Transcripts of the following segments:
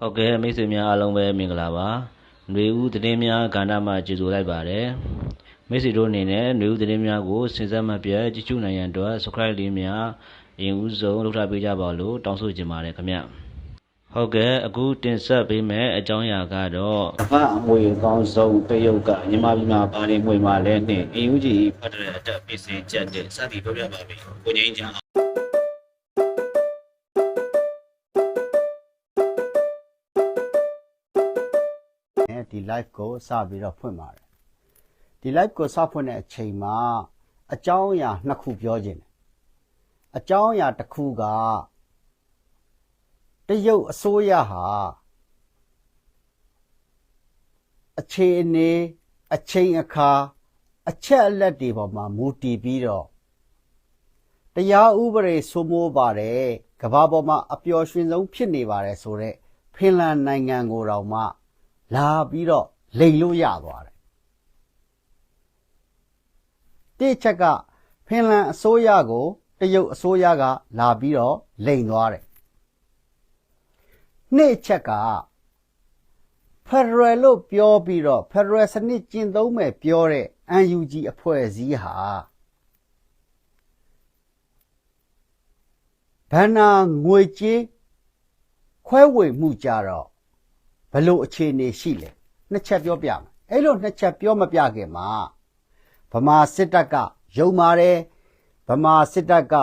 ဟုတ်ကဲ့မိတ်ဆွေများအားလုံးပဲမင်္ဂလာပါຫນွေဦးသတင်းများကဏ္ဍမှာကြိုဆိုလိုက်ပါတယ်မိတ်ဆွေတို့အနေနဲ့ຫນွေဦးသတင်းများကိုစဉ်ဆက်မပြတ်ကြည့်ရှုနိုင်ရန်အတွက် subscribe လေးများအရင်ဦးဆုံးလုပ်ထားပေးကြပါလို့တောင်းဆိုချင်ပါတယ်ခင်ဗျဟုတ်ကဲ့အခုတင်ဆက်ပေးမယ့်အကြောင်းအရာကတော့ကမ္ဘာအမွေအကောင်းဆုံးတရုတ်ကမြန်မာပြည်မှာပါနေမွေမှာလဲနဲ့ AUG ဖတ်တဲ့အတက်ပြည်စင်ချက်တဲ့စသည်ပြောပြပါမယ်ကိုငိမ့်ချ နဲ့ဒီ live ကိုစပြီးတော့ဖွင့်ပါတယ်ဒီ live ကိုစဖွင့်တဲ့အချိန်မှာအကြောင်းအရာနှစ်ခုပြောခြင်းတယ်အကြောင်းအရာတစ်ခုကတရုတ်အစိုးရဟာအခြေအနေအချိန်အခါအချက်အလက်တွေပေါ်မှာမူတည်ပြီးတော့တရားဥပဒေစိုးမိုးပါတယ်ကမ္ဘာပေါ်မှာအပျော်ရွှင်ဆုံးဖြစ်နေပါတယ်ဆိုတော့ဖင်လန်နိုင်ငံကိုတော့မှ လာပြီးတော့လိန်လို့ရသွားတယ်တိချက်ကဖင်လန်အစိုးရကိုတရုတ်အစိုးရက လာပြီးတော့လိန်သွားတယ်နှစ်ချက်ကဖက်ဒရယ်လို့ပြောပြီးတော့ဖက်ဒရယ်စနစ်ကျင့်သုံးမယ်ပြောတဲ့ UNG အဖွဲ့အစည်းဟာဘဏ္ဍာငွေကြေးခွဲဝေမှုကြတော့ ဘယ်လို့အခြေအနေရှိလဲနှစ်ချက်ပြောပြမယ်အဲ့လိုနှစ်ချက်ပြောမပြခင်မှာဗမာစစ်တပ်ကယုံပါတယ်ဗမာစစ်တပ်က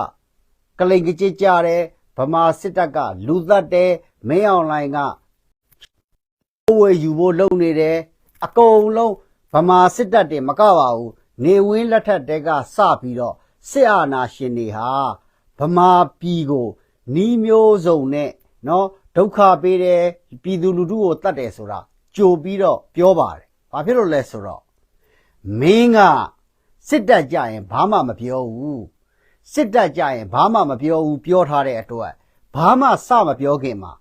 ကလိန်ကြစ်ကြတယ်ဗမာစစ်တပ်ကလူသက်တယ်မင်းအောင်လိုင်ကဝေယူဖို့လုပ်နေတယ်အကုန်လုံးဗမာစစ်တပ်တွေမကပါဘူးနေဝင်းလက်ထက်တဲကစပြီးတော့စစ်အာဏာရှင်တွေဟာဗမာပြည်ကိုနီးမျိုးစုံနဲ့နော် ဒုက္ခပေးတယ်ပြည်သူလူထုကိုတတ်တယ်ဆိုတာကြိုပြီးတော့ပြောပါတယ်ဘာဖြစ်လို့လဲဆိုတော့မင်းကစစ်တပ်ကြရင်ဘာမှမပြောဘူးစစ်တပ်ကြရင်ဘာမှမပြောဘူးပြောထားတဲ့အတွက်ဘာမှစမပြောခင်မှာ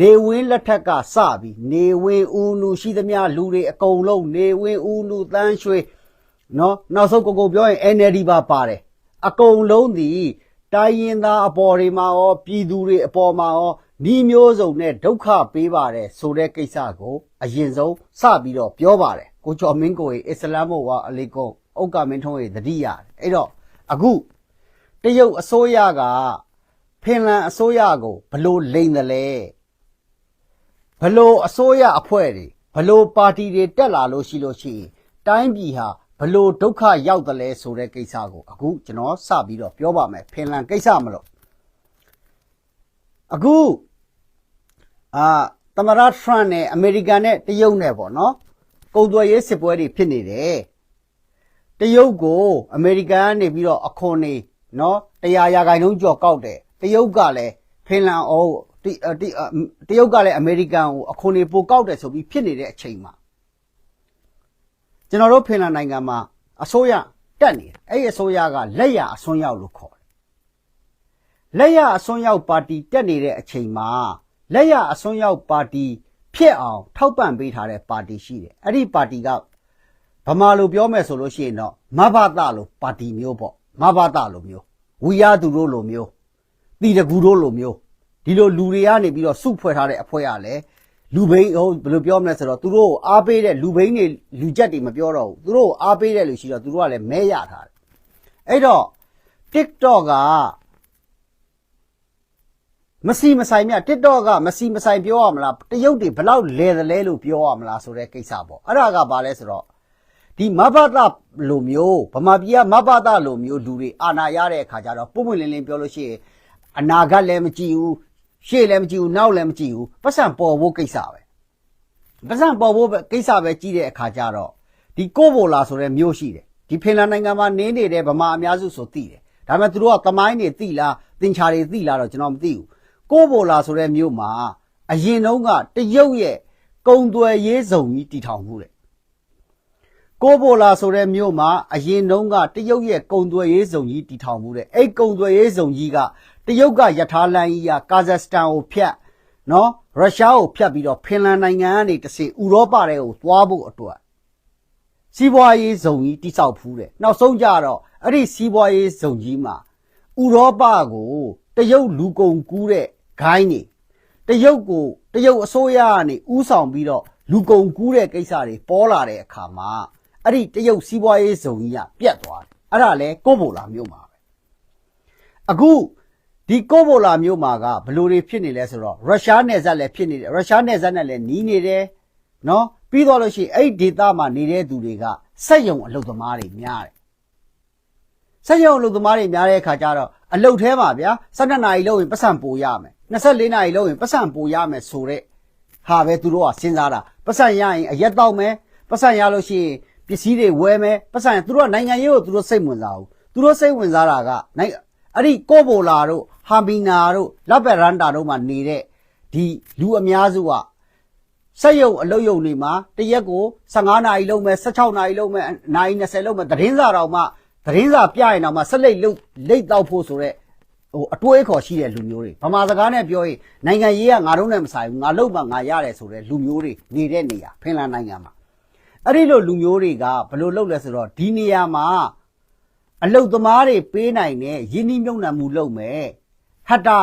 နေဝင်းလက်ထက်ကစပြီးနေဝင်းဦးနူရှိသမျှလူတွေအကုန်လုံးနေဝင်းဦးနူတန်းရွှေနော်နောက်ဆုံးကိုကိုပြောရင် NLD ပါပါတယ်အကုန်လုံးဒီတိုင်းရင်သားအပေါ်တွေမှာရောပြည်သူတွေအပေါ်မှာရော ဤမျိုးစုံနဲ့ဒုက္ခပေးပါတယ်ဆိုတဲ့ကိစ္စကို အရင်ဆုံးစပြီးတော့ပြောပါတယ်ကိုကျော်မင်းကိုရေအစ္စလာမ်ဝါအလီကုမ်ဥက္ကမင်းထုံးရေတတိရတယ်အဲ့တော့အခုတရုတ်အစိုးရကဖင်လန်အစိုးရကိုဘလို့လိမ့်တယ်လဲဘလို့အစိုးရအဖွဲ့တွေဘလို့ပါတီတွေတက်လာလို့ရှိလို့ရှိရင်တိုင်းပြည်ဟာဘလို့ဒုက္ခရောက်တယ်လဲဆိုတဲ့ကိစ္စကိုအခုကျွန်တော်စပြီးတော့ပြောပါမယ်ဖင်လန်ကိစ္စမလို့အခု အာသမရထရန့်နဲ့အမေရိကန်နဲ့တရုတ်နဲ့ပေါ့နော်ကုန်သွယ်ရေးစစ်ပွဲတွေဖြစ်နေတယ်တရုတ်ကိုအမေရိကန်ကနေပြီးတော့အခွန်နေနော်တရားရာခိုင်နှုန်းကျော်ကောက်တယ်တရုတ်ကလည်းဖင်လန်အောတိတိတရုတ်ကလည်းအမေရိကန်ကိုအခွန်နေပိုကောက်တယ်ဆိုပြီးဖြစ်နေတဲ့အချိန်မှာကျွန်တော်တို့ဖင်လန်နိုင်ငံမှာအစိုးရတက်နေတယ်အဲ့ဒီအစိုးရကလက်ရအစွန်းရောက်လို့ခေါ်တယ်လက်ရအစွန်းရောက်ပါတီတက်နေတဲ့အချိန်မှာ လက်ရအစွန်းရောက်ပါတီဖြစ်အောင်ထောက်ပံ့ပေးထားတဲ့ပါတီရှိတယ်အဲ့ဒီပါတီကဗမာလိုပြောမယ်ဆိုလို့ရှိရင်တော့မဘသလိုပါတီမျိုးပေါ့မဘသလိုမျိုးဝီရသူတို့လိုမျိုးတီတကူတို့လိုမျိုးဒီလိုလူတွေကနေပြီးတော့စုဖွဲ့ထားတဲ့အဖွဲ့ရလဲလူဘိန်းဟိုဘယ်လိုပြောမလဲဆိုတော့သူတို့ကိုအားပေးတဲ့လူဘိန်းတွေလူကြက်တွေမပြောတော့ဘူးသူတို့ကိုအားပေးတဲ့လူရှိတော့သူတို့ကလည်းမဲရထားတယ်အဲ့တော့ TikTok က မစီမဆိုင်မြ TikTok ကမစီမဆိုင်ပြောရမလားတရုတ်တွေဘလောက်လဲသလဲလို့ပြောရမလားဆိုတဲ့ကိစ္စပေါ့အဲ့ဒါကဘာလဲဆိုတော့ဒီမဘသလိုမျိုးဗမာပြည်ကမဘသလိုမျိုးလူတွေအာဏာရတဲ့အခါကျတော့ပုံပွင့်လင်းလင်းပြောလို့ရှိရင်အနာဂတ်လည်းမကြည့်ဘူးရှေ့လည်းမကြည့်ဘူးနောက်လည်းမကြည့်ဘူးပတ်စံပေါ်ဖို့ကိစ္စပဲပတ်စံပေါ်ဖို့ကိစ္စပဲကြည့်တဲ့အခါကျတော့ဒီကိုဘိုလာဆိုတဲ့မျိုးရှိတယ်ဒီဖင်လန်နိုင်ငံမှာနင်းနေတဲ့ဗမာအများစုဆိုသိတယ်ဒါပေမဲ့သူတို့ကသမိုင်းတွေသိလားသင်္ချာတွေသိလားတော့ကျွန်တော်မသိဘူး ကိုဘိုလာဆိုတဲ့မြို့မှာအရင်တုန်းကတရုတ်ရဲ့ကုံသွယ်ရေးစုံကြီးတည်ထောင်မှုတဲ့ကိုဘိုလာဆိုတဲ့မြို့မှာအရင်တုန်းကတရုတ်ရဲ့ကုံသွယ်ရေးစုံကြီးတည်ထောင်မှုတဲ့အဲ့ကုံသွယ်ရေးစုံကြီးကတရုတ်ကယထာလန်ကြီးကကာဇက်စတန်ကိုဖျက်နော်ရုရှားကိုဖျက်ပြီးတော့ဖင်လန်နိုင်ငံကနေတဆင့်ဥရောပတွေကိုသွားဖို့အတွက်စီးပွားရေးစုံကြီးတိစောက်ဖူးတယ်နောက်ဆုံးကြတော့အဲ့ဒီစီးပွားရေးစုံကြီးမှာဥရောပကိုတရုတ်လူကုန်ကူးတဲ့ ဂိုင်းနေတရုတ်ကိုတရုတ်အစိုးရကနေဥဆောင်ပြီးတော့လူကုန်ကူးတဲ့ကိစ္စတွေပေါ်လာတဲ့အခါမှာအဲ့ဒီတရုတ်စီးပွားရေးဇုံကြီးကပြတ်သွားတယ်အဲ့ဒါလဲကိုဘိုလာမျိုးမှာပဲအခုဒီကိုဘိုလာမျိုးမှာကဘယ်လိုတွေဖြစ်နေလဲဆိုတော့ရုရှားနယ်စပ်လည်းဖြစ်နေတယ်ရုရှားနယ်စပ်နဲ့လည်းနီးနေတယ်နော်ပြီးတော့လို့ရှိရင်အဲ့ဒီဒေသမှာနေတဲ့သူတွေကစက်ယုံအလုပ်သမားတွေများတယ်ဆက်ရုံအလုပ်သမားတွေများတဲ့အခါကျတော့အလုပ်ထဲမှာဗျာ12နာရီလောက်ရင်ပတ်စံပိုရမယ် 24နာရီလောက်ရင်ပတ်စံပိုရမယ်ဆိုတဲ့ဟာပဲသူတို့ကစဉ်းစားတာပတ်စံရရင်အရက်တော့မယ်ပတ်စံရလို့ရှိရင်ပစ္စည်းတွေဝယ်မယ်ပတ်စံသူတို့ကနိုင်ငံရေးကိုသူတို့စိတ်ဝင်စားဘူးသူတို့စိတ်ဝင်စားတာကနိုင်အဲ့ဒီကိုဘိုလာတို့ဟာမီနာတို့လက်ဘရန်တာတို့မှာနေတဲ့ဒီလူအများစုကစက်ရုံအလုပ်ရုံတွေမှာတရက်ကို15နာရီလုံးမဲ့16နာရီလုံးမဲ့နာရီ20လုံးမဲ့သတင်းစာတော်မှသတင်းစာပြရင်တော့မှဆက်လက်လုတ်လိတ်တော့ဖို့ဆိုတော့ ဟိုအတွေးအခေါ်ရှိတဲ့လူမျိုးတွေဗမာစကားနဲ့ပြောရင်နိုင်ငံရေးကငါတို့နဲ့မဆိုင်ဘူးငါလုံမှငါရတယ်ဆိုတဲ့လူမျိုးတွေနေတဲ့နေရာဖင်လန်နိုင်ငံမှာအဲ့ဒီလိုလူမျိုးတွေကဘယ်လိုလုပ်လဲဆိုတော့ဒီနေရာမှာအလုတ်သမားတွေပေးနိုင်တဲ့ယင်းနှိမ့်မြုံနှံမှုလုပ်မယ်ဟတ်တာ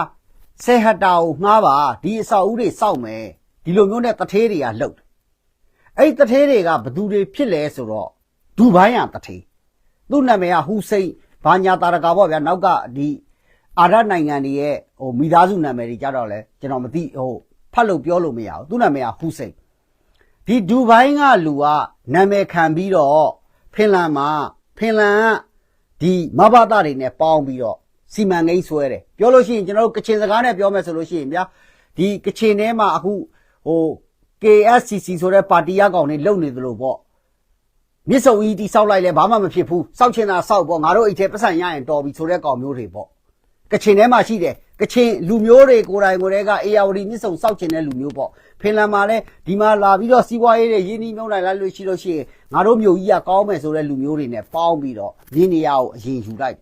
ဆယ်ဟတ်တာကိုငှားပါဒီအဆောက်အဦတွေစောက်မယ်ဒီလိုမျိုးနဲ့တထေးတွေကလှုပ်တယ်အဲ့ဒီတထေးတွေကဘသူတွေဖြစ်လဲဆိုတော့ဒူဘိုင်းရတထေးသူ့နာမည်ကဟူစိန်ဘာညာတာရကာပေါ့ဗျာနောက်ကဒီ အာရနိုင်ငံတွေရဲ့ဟိုမိသားစုနာမည်တွေကြတော့လဲကျွန်တော်မသိဟိုဖတ်လို့ပြောလို့မရဘူးသူ့နာမည်ကဟူစိန်ဒီဒူဘိုင်းကလူကနာမည်ခံပြီးတော့ဖင်လန်မှာဖင်လန်ကဒီမဘာတာတွေနဲ့ပေါင်းပြီးတော့စီမံကိန်းဆွဲတယ်ပြောလို့ရှိရင်ကျွန်တော်တို့ကချင်စကားနဲ့ပြောမယ်ဆိုလို့ရှိရင်ဗျာဒီကချင်ထဲမှာအခုဟို KSCC ဆိုတဲ့ပါတီရကောင်တွေလုံနေသလိုပေါ့မြစ်စုံကြီးတိဆောက်လိုက်လဲဘာမှမဖြစ်ဘူးစောက်ချင်တာစောက်ပေါ့ငါတို့အိတ်ထဲပတ်စံရရင်တော်ပြီဆိုတဲ့ကောင်မျိုးတွေပေါ့ ကချင်ထဲမှာရှိတယ်ကချင်လူမျိုးတွေကိုယ်တိုင်ကိုယ်တည်းကအေယာဝတီမြစ်ဆုံစောက်ချင်တဲ့လူမျိုးပေါ့ဖင်လန်မှာလည်းဒီမှာလာပြီးတော့စီးပွားရေးတွေရင်းနှီးမြှုပ်နှံလိုက်လို့ရှိလို့ရှိရင်ငါတို့မျိုးကြီးကကောင်းမယ်ဆိုတဲ့လူမျိုးတွေနဲ့ပေါင်းပြီးတော့ရင်းနေရကိုအရင်ယူလိုက်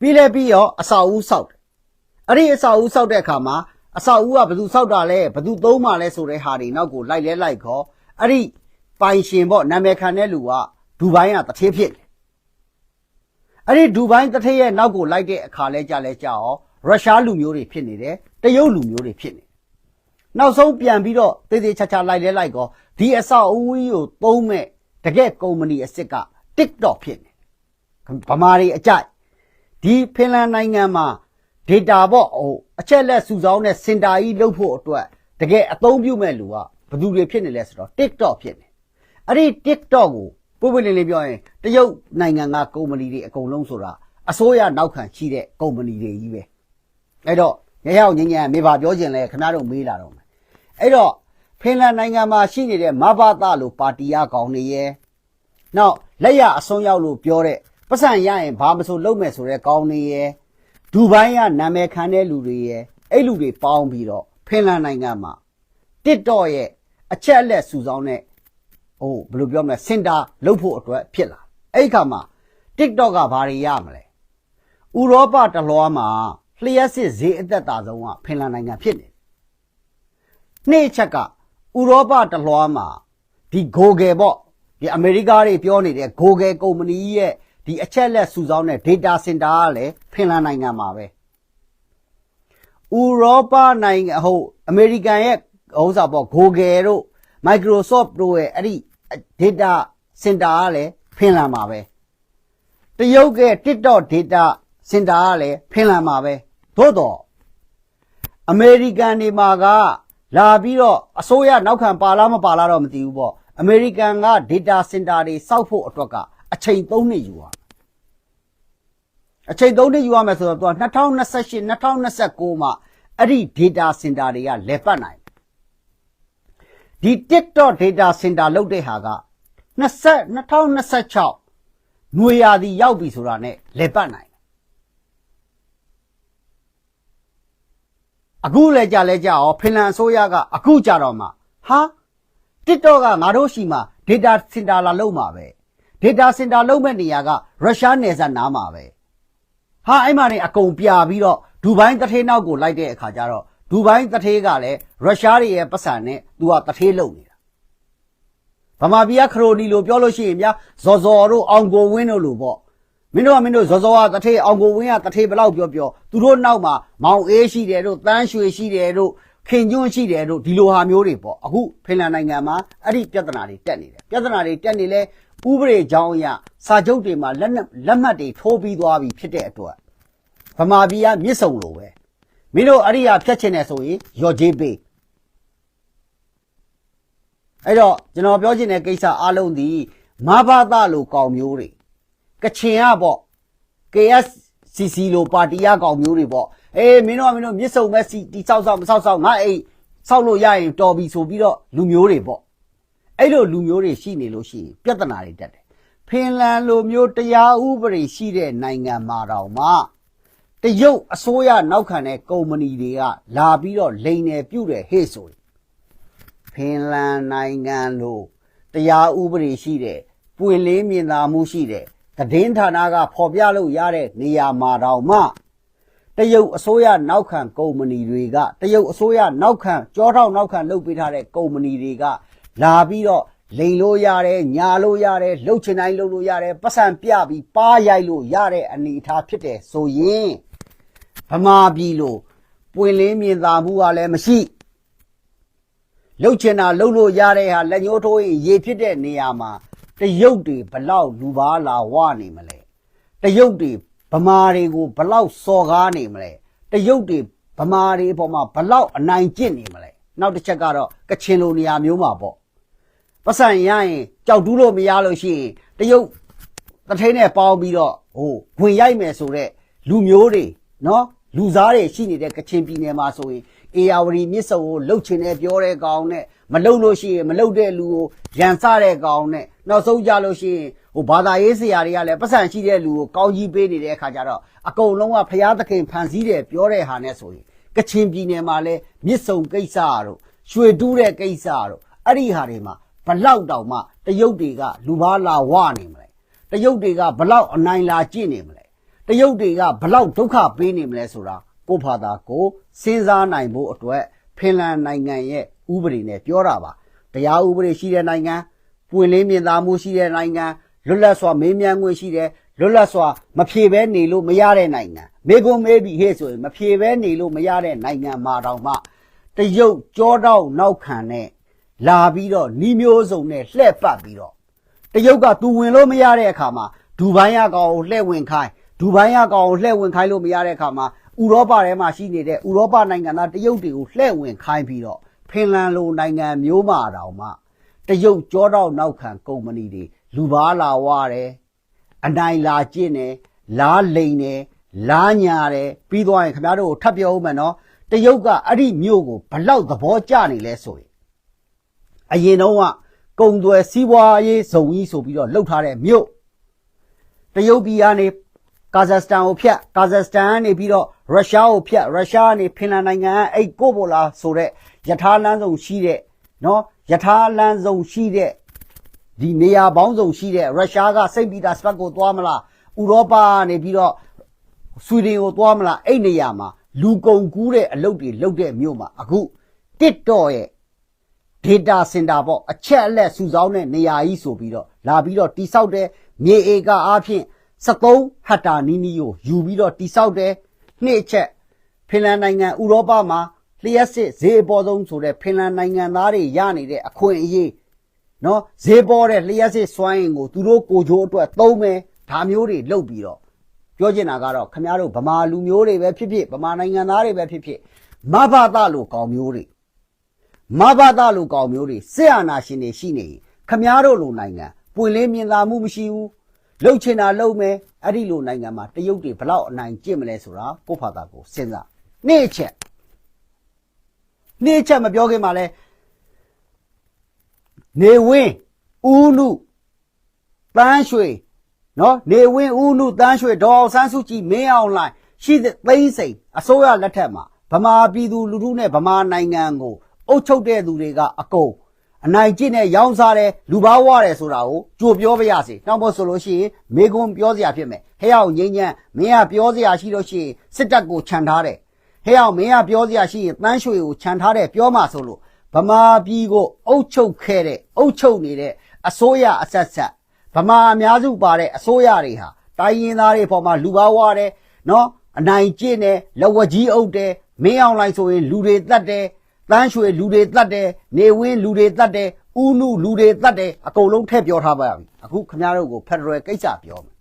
ပြီးလဲပြီးတော့အစာဦးစောက်တယ်အဲ့ဒီအစာဦးစောက်တဲ့အခါမှာအစာဦးကဘယ်သူစောက်တာလဲဘယ်သူသုံးမှလဲဆိုတဲ့ဟာတွေနောက်ကိုလိုက်လဲလိုက်ခေါ်အဲ့ဒီပိုင်ရှင်ပေါ့နာမည်ခံတဲ့လူကဒူဘိုင်းကတထေးဖြစ်တယ် အဲ့ဒီဒူဘိုင်းတစ်ထည့်ရဲ့နောက်ကိုလိုက်တဲ့အခါလဲကြလဲကြအောင်ရုရှားလူမျိုးတွေဖြစ်နေတယ်တရုတ်လူမျိုးတွေဖြစ်နေတယ်နောက်ဆုံးပြန်ပြီးတော့သေသေးချာချာလိုက်လဲလိုက်ကောဒီအဆောက်အဦကြီးကိုသုံးမဲ့တကယ့်ကုမ္ပဏီအစ်စ်က TikTok ဖြစ်နေဗမာတွေအကြိုက်ဒီဖင်လန်နိုင်ငံမှာ data ပေါ့ဟိုအချက်လက်စုဆောင်းတဲ့စင်တာကြီးလုပ်ဖို့အတွက်တကယ်အသုံးပြုမဲ့လူကဘယ်သူတွေဖြစ်နေလဲဆိုတော့ TikTok ဖြစ်နေအဲ့ဒီ TikTok ကို ပွင့်ပွင့်လင်းလင်းပြောရင်တရုတ်နိုင်ငံကကုမ္ပဏီတွေအကုန်လုံးဆိုတာအစိုးရနောက်ခံရှိတဲ့ကုမ္ပဏီတွေကြီးပဲအဲ့တော့ရရောက်ငင်းငင်းမေပါပြောခြင်းလဲခင်ဗျားတို့မေးလာတော့မယ်အဲ့တော့ဖင်လန်နိုင်ငံမှာရှိနေတဲ့မဘာသာလို့ပါတီရကောင်တွေရဲ့နောက်လက်ရအစွန်းရောက်လို့ပြောတဲ့ပတ်စံရရင်ဘာမဆိုလုပ်မယ်ဆိုတဲ့ကောင်တွေရဲ့ဒူဘိုင်းကနာမည်ခံတဲ့လူတွေရဲ့အဲ့လူတွေပေါင်းပြီးတော့ဖင်လန်နိုင်ငံမှာ TikTok ရဲ့အချက်အလက်စုဆောင်းတဲ့ ဟိုဘယ်လိုပြောမလဲစင်တာလုတ်ဖို့အတွက်ဖြစ်လာအဲ့ဒီခါမှာ TikTok ကဘာတွေရမလဲဥရောပတလွှားမှာလျှက်စစ်ဈေးအသက်တာဆုံးကဖင်လန်နိုင်ငံဖြစ်နေတယ်နေ့အချက်ကဥရောပတလွှားမှာဒီ Google ပေါ့ဒီအမေရိကတွေပြောနေတဲ့ Google ကုမ္ပဏီရဲ့ဒီအချက်လက်စုဆောင်းတဲ့ data center ကလည်းဖင်လန်နိုင်ငံမှာပဲဥရောပနိုင်ငံဟိုအမေရိကန်ရဲ့ဥစ္စာပေါ့ Google တို့ Microsoft တို့ရဲ့အဲ့ဒီ data center ကလည်းဖင်လန်မှာပဲတရုတ်ရဲ့ TikTok data center ကလည်းဖင်လန်မှာပဲသို့တော့အမေရိကန်တွေမှာကလာပြီးတော့အစိုးရနောက်ခံပါလားမပါလားတော့မသိဘူးပေါ့အမေရိကန်က data center တွေစောက်ဖို့အတွက်ကအချိန်3နှစ်ယူရမယ်အချိန်3နှစ်ယူရမယ်ဆိုတော့သူက2028 2029မှာအဲ့ဒီ data center တွေကလဲပတ်နိုင်တယ် ဒီ TikTok data center လုတ်တဲ့ဟာက20 2026ຫນွေရာသီရောက်ပြီဆိုတာနဲ့လဲပတ်နိုင်တယ်အခုလဲကြလဲကြအောင်ဖင်လန်အစိုးရကအခုကြတော့မှဟာ TikTok ကငါတို့ရှိမှာ data center လာလုံမှာပဲ data center လုံမဲ့နေရာကရုရှားနယ်စပ်နားမှာပဲဟာအဲ့မှာနေအကုန်ပြပြီးတော့ဒူဘိုင်းတထေးနောက်ကိုလိုက်တဲ့အခါကျတော့ ဒူဘိုင်းတထေးကလည်းရုရှားတွေရဲ့ပတ်စံနဲ့သူကတထေးလုံနေတာဗမာပြည်ကခရိုနီလို့ပြောလို့ရှိရင်ဗျာဇော်ဇော်တို့အောင်ကိုဝင်းတို့လို့ပေါ့မင်းတို့ကမင်းတို့ဇော်ဇော်ကတထေးအောင်ကိုဝင်းကတထေးဘယ်လောက်ပြောပြောသူတို့နောက်မှာမောင်အေးရှိတယ်တို့တန်းရွှေရှိတယ်တို့ခခင်ကျွန်းရှိတယ်တို့ဒီလိုဟာမျိုးတွေပေါ့အခုဖင်လန်နိုင်ငံမှာအဲ့ဒီပြဿနာတွေတက်နေတယ်ပြဿနာတွေတက်နေလဲဥပဒေကြောင်းအရစာချုပ်တွေမှာလက်နက်လက်မှတ်တွေထိုးပြီးသွားပြီဖြစ်တဲ့အတွက်ဗမာပြည်ကမြစ်ဆုံလိုပဲ မင်းတို့အဲ့ဒီဟာဖြတ်ချင်တယ်ဆိုရင်ရော်ကြေးပေးအဲ့တော့ကျွန်တော်ပြောချင်တဲ့ကိစ္စအလုံးဒီမဘာသာလိုကောင်မျိုးတွေကချင်ကပေါ့ KSCC လိုပါတီရကောင်မျိုးတွေပေါ့အေးမင်းတို့ကမင်းတို့မြစ်ဆုံမဲ့စီတီဆောက်ဆောက်မဆောက်ဆောက်ငါအိမ်ဆောက်လို့ရရင်တော်ပြီဆိုပြီးတော့လူမျိုးတွေပေါ့အဲ့လိုလူမျိုးတွေရှိနေလို့ရှိရင်ပြဿနာတွေတက်တယ်ဖင်လန်လိုမျိုးတရားဥပဒေရှိတဲ့နိုင်ငံမှာတော့မှ တရုတ်အစိုးရနောက်ခံတဲ့ကုမ္ပဏီတွေကလာပြီးတော့လိန်နယ်ပြုတ်တယ်ဟဲ့ဆိုရင်ဖင်လန်နိုင်ငံလို့တရားဥပဒေရှိတဲ့ပွင့်လင်းမြင်သာမှုရှိတဲ့သတင်းဌာနကဖော်ပြလို့ရတဲ့နေရာမှာတော့မှတရုတ်အစိုးရနောက်ခံကုမ္ပဏီတွေကတရုတ်အစိုးရနောက်ခံကြောထောက်နောက်ခံလုပ်ပေးထားတဲ့ကုမ္ပဏီတွေကလာပြီးတော့လိန်လို့ရတယ်ညာလို့ရတယ်လှုပ်ချင်တိုင်းလှုပ်လို့ရတယ်ပတ်စံပြပြီးပါရိုက်လို့ရတဲ့အနေအထားဖြစ်တယ်ဆိုရင် ဗမာပြည်လို့ပွင့်လင်းမြင်သာမှုကလည်းမရှိလှုပ်ချင်တာလှုပ်လို့ရတဲ့ဟာလက်ညှိုးထိုးရင်ရေဖြစ်တဲ့နေရာမှာတရုတ်တွေဘလောက်လူပါလာဝနေမလဲတရုတ်တွေဗမာတွေကိုဘလောက်စော်ကားနေမလဲတရုတ်တွေဗမာတွေအပေါ်မှာဘလောက်အနိုင်ကျင့်နေမလဲနောက်တစ်ချက်ကတော့ကချင်လိုနေရာမျိုးမှာပေါ့ပတ်စံရရင်ကြောက်တူးလို့မရလို့ရှိရင်တရုတ်တထိန်နဲ့ပေါင်းပြီးတော့ဟိုဝင်ရိုက်မယ်ဆိုတော့လူမျိုးတွေနော် လူသားတွေရှိနေတဲ့ကချင်ပြည်နယ်မှာဆိုရင်အေယာဝတီမြစ်စုံကိုလှုပ်ချင်တယ်ပြောတဲ့ကောင်နဲ့မလှုပ်လို့ရှိရင်မလှုပ်တဲ့လူကိုရန်စတဲ့ကောင်နဲ့နောက်ဆုံးကြလို့ရှိရင်ဟိုဘာသာရေးဆရာတွေကလည်းပတ်စံရှိတဲ့လူကိုကောင်းကြီးပေးနေတဲ့အခါကျတော့အကုန်လုံးကဖျားသခင်ဖန်ဆည်းတယ်ပြောတဲ့ဟာနဲ့ဆိုရင်ကချင်ပြည်နယ်မှာလည်းမြစ်စုံကိစ္စတို့ရွှေတူးတဲ့ကိစ္စတို့အဲ့ဒီဟာတွေမှာဘလောက်တောင်မှတရုတ်တွေကလူပါလာဝနေမလဲတရုတ်တွေကဘလောက်အနိုင်လာကျင့်နေမလဲ တရုတ်တွေကဘလောက်ဒုက္ခပေးနေမလဲဆိုတာကိုယ့်ဘာသာကိုစဉ်းစားနိုင်ဖို့အတွက်ဖင်လန်နိုင်ငံရဲ့ဥပဒေနဲ့ပြောတာပါတရားဥပဒေရှိတဲ့နိုင်ငံပွင့်လင်းမြင်သာမှုရှိတဲ့နိုင်ငံလွတ်လပ်စွာမေးမြန်းခွင့်ရှိတဲ့လွတ်လပ်စွာမဖြေဘဲနေလို့မရတဲ့နိုင်ငံမေကွန်မေးပြီးဟဲ့ဆိုရင်မဖြေဘဲနေလို့မရတဲ့နိုင်ငံမှာတောင်မှတရုတ်ကြောတော့နောက်ခံနဲ့လာပြီးတော့နှီးမျိုးစုံနဲ့လှည့်ပတ်ပြီးတော့တရုတ်ကသူဝင်လို့မရတဲ့အခါမှာဒူဘိုင်းရကောင်ကိုလှည့်ဝင်ခိုင်း ဒူဘိုင်းရကောင်ကိုလှည့်ဝင်ခိုင်းလို့မရတဲ့အခါမှာဥရောပထဲမှာရှိနေတဲ့ဥရောပနိုင်ငံသားတရုတ်တွေကိုလှည့်ဝင်ခိုင်းပြီးတော့ဖင်လန်လိုနိုင်ငံမျိုးမှာတောင်မှတရုတ်ကြောတော့နောက်ခံကုမ္ပဏီတွေလူပါလာဝတယ်အနိုင်လာကျင့်တယ်လားလိန်တယ်လားညာတယ်ပြီးသွားရင်ခင်ဗျားတို့ကိုထပ်ပြောဦးမယ်နော်တရုတ်ကအဲ့ဒီမြို့ကိုဘလောက်သဘောကျနေလဲဆိုရင်အရင်တော့ကကုံသွယ်စီးပွားရေးဇုံကြီးဆိုပြီးတော့လှုပ်ထားတဲ့မြို့တရုတ်ပြည်ကနေ ကာဇက်စတန်ကိုဖြတ်ကာဇက်စတန်ကနေပြီးတော့ရုရှားကိုဖြတ်ရုရှားကနေဖင်လန်နိုင်ငံကအဲ့ကိုပိုလာဆိုတဲ့ယထာလန်းဆောင်ရှိတဲ့နော်ယထာလန်းဆောင်ရှိတဲ့ဒီနေရာပေါင်းစုံရှိတဲ့ရုရှားကစိန့်ပီတာစဘတ်ကိုသွားမလားဥရောပကနေပြီးတော့ဆွီဒင်ကိုသွားမလားအဲ့နေရာမှာလူကုန်ကူးတဲ့အလုပ်တွေလုပ်တဲ့မြို့မှာအခု TikTok ရဲ့ data center ပေါ့အချက်အလက်စုဆောင်းတဲ့နေရာကြီးဆိုပြီးတော့လာပြီးတော့တိဆောက်တဲ့မြေဧကအားဖြင့် 73ဟက်တာနီးနီးကိုယူပြီးတော့တိဆောက်တဲ့နှစ်အချက်ဖင်လန်နိုင်ငံဥရောပမှာလျှက်စစ်ဈေးအပေါ်ဆုံးဆိုတဲ့ဖင်လန်နိုင်ငံသားတွေရနေတဲ့အခွင့်အရေးနော်ဈေးပေါ်တဲ့လျှက်စစ်စွမ်းအင်ကိုသူတို့ကိုချိုးအတွက်သုံးမယ်ဒါမျိုးတွေလုပ်ပြီးတော့ပြောချင်တာကတော့ခမရတို့ဗမာလူမျိုးတွေပဲဖြစ်ဖြစ်ဗမာနိုင်ငံသားတွေပဲဖြစ်ဖြစ်မဘာသာလို့ကောင်းမျိုးတွေမဘာသာလို့ကောင်းမျိုးတွေစစ်အာဏာရှင်တွေရှိနေရင်ခမရတို့လိုနိုင်ငံပွင့်လင်းမြင်သာမှုမရှိဘူး လှုပ်ချင်တာလှုပ်မယ်အဲ့ဒီလိုနိုင်ငံမှာတရုတ်တွေဘလောက်အနိုင်ကျင့်မလဲဆိုတာကိုယ့်ဘာသာကိုစဉ်းစားနေ့အချက်နေ့အချက်မပြောခင်မှာလဲနေဝင်းဦးနုတန်းရွှေနော်နေဝင်းဦးနုတန်းရွှေဒေါ်အောင်ဆန်းစုကြည်မင်းအောင်လှိုင်ရှိတဲ့သိန်းစိန်အစိုးရလက်ထက်မှာဗမာပြည်သူလူထုနဲ့ဗမာနိုင်ငံကိုအုပ်ချုပ်တဲ့သူတွေကအကုန် အနိုင်ကျင့်နဲ့ရောင်းစားတဲ့လူဘာဝတယ်ဆိုတာကိုကြိုပြောပြရစီနောက်မို့ဆိုလို့ရှိရင်မေကွန်းပြောစရာဖြစ်မယ်ဟဲ့အောင်ငိမ့်ညံ့မင်းကပြောစရာရှိလို့ရှိရင်စစ်တပ်ကိုခြံထားတယ်ဟဲ့အောင်မင်းကပြောစရာရှိရင်တန်းရွှေကိုခြံထားတယ်ပြောမှဆိုလို့ဗမာပြည်ကိုအုပ်ချုပ်ခဲ့တဲ့အုပ်ချုပ်နေတဲ့အစိုးရအဆက်ဆက်ဗမာအများစုပါတဲ့အစိုးရတွေဟာတိုင်းရင်းသားတွေပေါ်မှာလူပါဝါတယ်နော်အနိုင်ကျင့်တယ်လက်ဝက်ကြီးအုပ်တယ်မင်းအောင်လိုက်ဆိုရင်လူတွေတတ်တယ် တန်းရွှေလူတွေတတ်တယ်နေဝင်းလူတွေတတ်တယ်ဥနုလူတွေတတ်တယ်အကုန်လုံးထည့်ပြောထားပါပြီအခုခင်ဗျားတို့ကိုဖက်ဒရယ်ကိစ္စပြောမယ်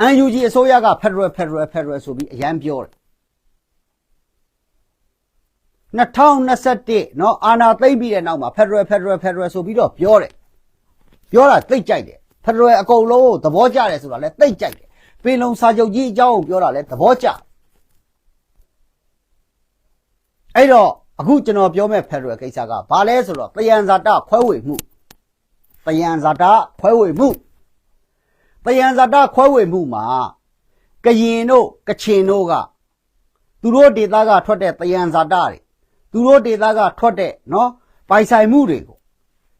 အန်ယူဂျီအစိုးရကဖက်ဒရယ်ဖက်ဒရယ်ဖက်ဒရယ်ဆိုပြီးအရန်ပြောတယ်2021เนาะအာနာသိမ့်ပြီးတဲ့နောက်မှာဖက်ဒရယ်ဖက်ဒရယ်ဖက်ဒရယ်ဆိုပြီးတော့ပြောတယ်ပြောတာသိကြိုက်တယ်ဖက်ဒရယ်အကုန်လုံးကိုသဘောကျတယ်ဆိုတာလဲသိကြိုက်တယ်ပင်လုံစာချုပ်ကြီးအကြောင်းကိုပြောတာလဲသဘောကျတယ် အဲ့တော့အခုကျွန်တော်ပြောမဲ့ဖက်ဒရယ်ကိစ္စကဘာလဲဆိုတော့တယံဇာတခွဲဝေမှုတယံဇာတခွဲဝေမှုတယံဇာတခွဲဝေမှုမှာကရင်တို့ကချင်တို့ကသူတို့ဒေသကထွက်တဲ့တယံဇာတတွေသူတို့ဒေသကထွက်တဲ့နော်ပိုင်ဆိုင်မှုတွေကို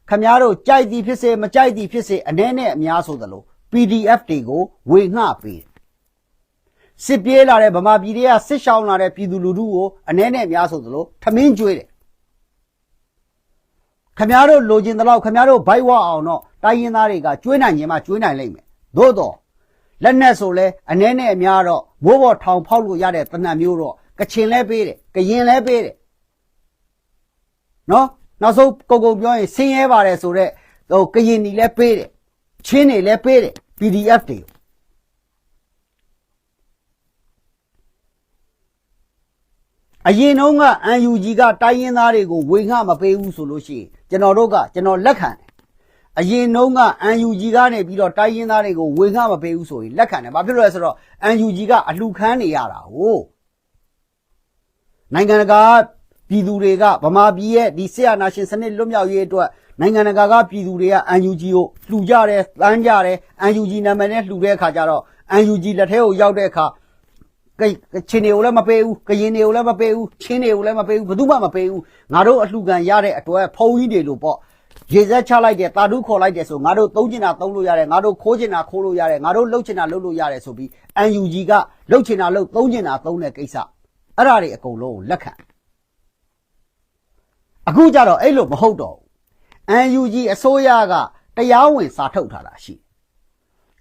ခမားတို့ကြိုက်သည်ဖြစ်စေမကြိုက်သည်ဖြစ်စေအနည်းနဲ့အများဆိုသလို PDF တွေကိုဝေငှပေးတယ် စစ်ပြေးလာတဲ့ဗမာပြည်တွေကစစ်ရှောင်းလာတဲ့ပြည်သူလူထုကိုအနှဲနဲ့များဆိုသလိုထမင်းကျွေးတယ်ခမရတို့လိုချင်တဲ့လောက်ခမရတို့ဘိုက်ဝအောင်တော့တိုင်းရင်းသားတွေကကျွေးနိုင်ခြင်းမှကျွေးနိုင်လိမ့်မယ်သို့တော့လက်နဲ့ဆိုလဲအနှဲနဲ့အများတော့မိုးပေါ်ထောင်ဖောက်လို့ရတဲ့တနတ်မျိုးတော့ကချင်လဲပေးတယ်ကရင်လဲပေးတယ်နော်နောက်ဆုံးကုန်ကုန်ပြောရင်ဆင်းရဲပါတယ်ဆိုတော့ဟိုကရင်နီလဲပေးတယ်ချင်းနေလဲပေးတယ် PDF တွေကို အရင်တုန်းက UNG ကတိုင်းရင်းသားတွေကိုဝေငှမပေးဘူးဆိုလို့ရှိရင်ကျွန်တော်တို့ကကျွန်တော်လက်ခံတယ်အရင်တုန်းက UNG ကနေပြီးတော့တိုင်းရင်းသားတွေကိုဝေငှမပေးဘူးဆိုရင်လက်ခံတယ်ဘာဖြစ်လို့လဲဆိုတော့ UNG ကအလှခန်းနေရတာဟုတ်နိုင်ငံတကာပြည်သူတွေကဗမာပြည်ရဲ့ဒီဆရာနာရှင်စနစ်လွတ်မြောက်ရေးအတွက်နိုင်ငံတကာကပြည်သူတွေက UNG ကိုလှူကြတယ်တန်းကြတယ် UNG နာမည်နဲ့လှူတဲ့အခါကျတော့ UNG လက်ထဲကိုရောက်တဲ့အခါက ချင်းတွေကိုလည်းမပေးဘူးကရင်တွေကိုလည်းမပေးဘူးချင်းတွေကိုလည်းမပေးဘူးဘယ်သူမှမပေးဘူးငါတို့အလှူခံရတဲ့အတွက်ဖုံးကြီးတွေလို့ပေါ့ရေစက်ချလိုက်တယ်တာတုခေါ်လိုက်တယ်ဆိုငါတို့သုံးချင်တာသုံးလို့ရတယ်ငါတို့ခိုးချင်တာခိုးလို့ရတယ်ငါတို့လှုပ်ချင်တာလှုပ်လို့ရတယ်ဆိုပြီး UNG ကလှုပ်ချင်တာလှုပ်သုံးချင်တာသုံးတဲ့ကိစ္စအဲ့ဒါတွေအကုန်လုံးကိုလက်ခံအခုကြတော့အဲ့လိုမဟုတ်တော့ဘူး UNG အစိုးရကတရားဝင်စာထုတ်ထားတာရှိတယ်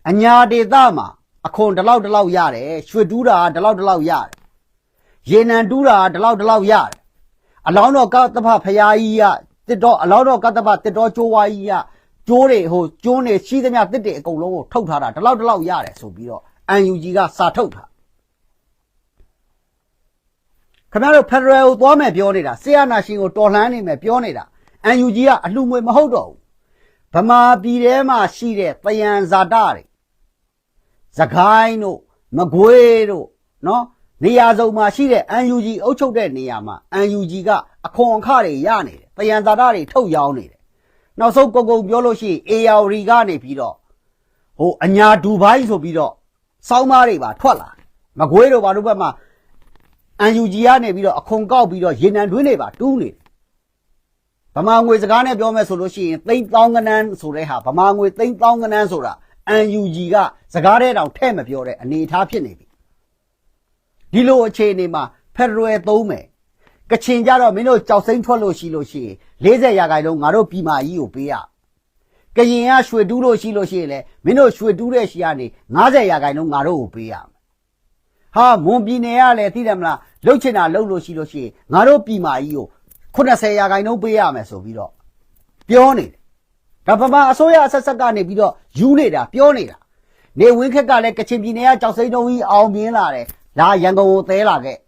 အညာဒေသမှာ အခွန်ဒီလောက်ဒီလောက်ရတယ်ရွှေတူးတာဒီလောက်ဒီလောက်ရတယ်ရေနံတူးတာဒီလောက်ဒီလောက်ရတယ်အလောင်းတော်ကတ္တဖဖရာကြီးကတစ်တော်အလောင်းတော်ကတ္တဖတစ်တော်ကျိုးဝါကြီးကကျိုးတွေဟိုကျိုးနေရှိသမျှတစ်တွေအကုန်လုံးကိုထုတ်ထားတာဒီလောက်ဒီလောက်ရတယ်ဆိုပြီးတော့ UNG ကစာထုတ်ထားခင်ဗျားတို့ဖက်ဒရယ်ကိုသွားမယ်ပြောနေတာဆီယနာရှင်ကိုတော်လှန်နေမယ်ပြောနေတာ UNG ကအလှငွေမဟုတ်တော့ဘူးဗမာပြည်ထဲမှာရှိတဲ့တယံဇာတတွေ သခိုင်းတို့မကွေးတို့နော်နေရာစုံမှာရှိတဲ့ UNG အုပ်ချုပ်တဲ့နေရာမှာ UNG ကအခွန်အခတွေရနေတယ်တယံဇာတာတွေထုတ်ရောင်းနေတယ်နောက်ဆုံးကုံကုံပြောလို့ရှိရင် AR ကနေပြီးတော့ဟိုအညာဒူဘိုင်းဆိုပြီးတော့စောင်းမားတွေပါထွက်လာမကွေးတို့ဘာတို့ဘက်မှာ UNG ကနေပြီးတော့အခွန်ကောက်ပြီးတော့ရေနံတွင်းတွေပါတူးနေတယ်ဗမာငွေစကားနဲ့ပြောမယ်ဆိုလို့ရှိရင်သိန်းသောင်းကနန်းဆိုတဲ့ဟာဗမာငွေသိန်းသောင်းကနန်းဆိုတာ UNG က စကားတဲ့တောင်ထဲ့မပြောတဲ့အနေအထားဖြစ်နေပြီဒီလိုအခြေအနေမှာဖက်ဒရယ်သုံးမယ်ကချင်ကြတော့မင်းတို့ကြောက်စိမ့်ထွက်လို့ရှိလို့ရှိရင်40ရာခိုင်နှုန်းငါတို့ပြည်မာကြီးကိုပေးရကရင်ကရွှေတူးလို့ရှိလို့ရှိရင်လေမင်းတို့ရွှေတူးတဲ့ရှီကနေ90ရာခိုင်နှုန်းငါတို့ကိုပေးရမယ်ဟာမွန်ပြည်နယ်ကလည်းသိတယ်မလားလှုပ်ချင်တာလှုပ်လို့ရှိလို့ရှိရင်ငါတို့ပြည်မာကြီးကို80ရာခိုင်နှုန်းပေးရမယ်ဆိုပြီးတော့ပြောနေတယ်ဒါပမာအစိုးရအဆက်ဆက်ကနေပြီးတော့ယူနေတာပြောနေတာ နေဝင်းခက်ကလည်းကချင်ပြည်နယ်ကကြောက်စိမ့်တုံးကြီးအောင်မြင်လာတယ်လာရန်ကုန်ကိုသဲလာခဲ့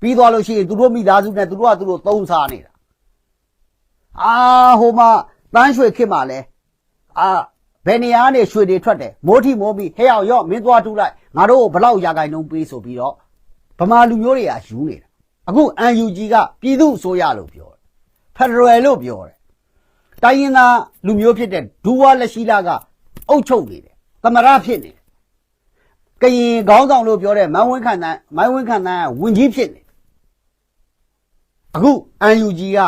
ပြီးသွားလို့ရှိရင်သူတို့မိသားစုနဲ့သူတို့ကသူတို့သုံးစားနေတာအာဟိုမှာတန်းရွှေခစ်မှာလဲအာဘယ်နေရာကနေရွှေတွေထွက်တယ်မိုးထီမိုးပြီးဟဲအောင်ရော့မင်းသွားတူးလိုက်ငါတို့ကိုဘလောက်ရာခိုင်နှုန်းပေးဆိုပြီးတော့ဗမာလူမျိုးတွေကယူနေတာအခု UNG ကပြည်သူအစိုးရလို့ပြောတယ်ဖက်ဒရယ်လို့ပြောတယ်တိုင်းရင်းသားလူမျိုးဖြစ်တဲ့ဒူဝါလက်ရှိလာကအုပ်ချုပ်နေတယ် သမရဖြစ်နေတယ်ကရင်ခေါင်းဆောင်လို့ပြောတဲ့မန်းဝင်းခန္တန်မိုင်းဝင်းခန္တန်ကဝင်ကြီးဖြစ်နေတယ်အခု UNG က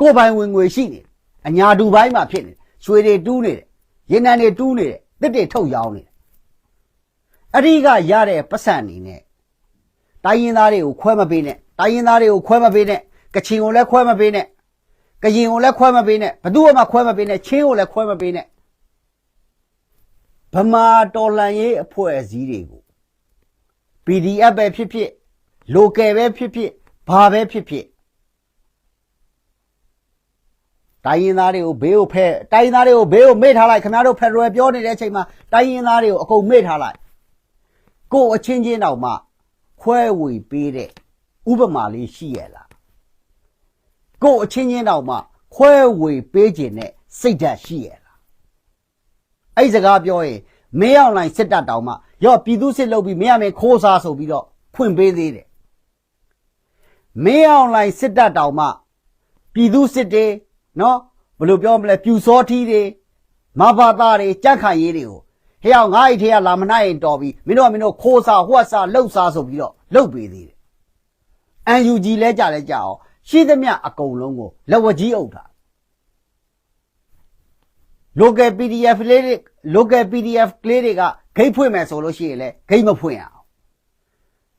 ကိုယ်ပိုင်ဝင်ငွေရှိနေတယ်အညာဒူပိုင်းမှာဖြစ်နေတယ်ရွှေတွေတူးနေတယ်ရေနံတွေတူးနေတယ်တစ်တွေထုတ်ရောင်းနေတယ်အဲ့ဒီကရတဲ့ပတ်စံအနေနဲ့တိုင်းရင်းသားတွေကိုခွဲမပေးနဲ့တိုင်းရင်းသားတွေကိုခွဲမပေးနဲ့ကချင်ကိုလည်းခွဲမပေးနဲ့ကရင်ကိုလည်းခွဲမပေးနဲ့ဘသူမှခွဲမပေးနဲ့ချင်းကိုလည်းခွဲမပေးနဲ့ ဗမာတော်လန်ရေးအဖွဲ့အစည်းတွေကို PDF ပဲဖြစ်ဖြစ် local ပဲဖြစ်ဖြစ်ဘာပဲဖြစ်ဖြစ်တိုင်းရင်းသားတွေကိုဘေးကိုဖဲတိုင်းရင်းသားတွေကိုဘေးကိုမေ့ထားလိုက်ခင်ဗျားတို့ဖက်ဒရယ်ပြောနေတဲ့အချိန်မှာတိုင်းရင်းသားတွေကိုအကုန်မေ့ထားလိုက်ကိုယ်အချင်းချင်းတောင်မှခွဲဝေပေးတဲ့ဥပမာလေးရှိရလားကိုယ်အချင်းချင်းတောင်မှခွဲဝေပေးခြင်းနဲ့စိတ်ဓာတ်ရှိရလား အဲ့ဒီစကားပြောရင်မင်းအောင်လိုင်းစစ်တပ်တောင်မှရော့ပြည်သူစစ်လုပ်ပြီးမင်းရမယ်ခိုးစားဆိုပြီးတော့ဖွင့်ပေးသေးတယ်မင်းအောင်လိုင်းစစ်တပ်တောင်မှပြည်သူစစ်တွေနော်ဘယ်လိုပြောမလဲပြူစောထီးတွေမဘာသားတွေကြက်ခိုင်ရေးတွေကိုဟဲ့အောင်ငါ့အိတ်ထဲကလာမနိုင်ရင်တော်ပြီမင်းတို့ကမင်းတို့ခိုးစားဟွက်စားလှုပ်စားဆိုပြီးတော့လှုပ်ပေးသေးတယ် UNG လဲကြလဲကြအောင်ရှိသမျှအကုန်လုံးကိုလက်ဝကြီးအုပ်တာ local PDF လေးတွေ local PDF ကလေးတွေကဂိတ်ဖွင့်မယ်ဆိုလို့ရှိရင်လည်းဂိတ်မဖွင့်ရအောင်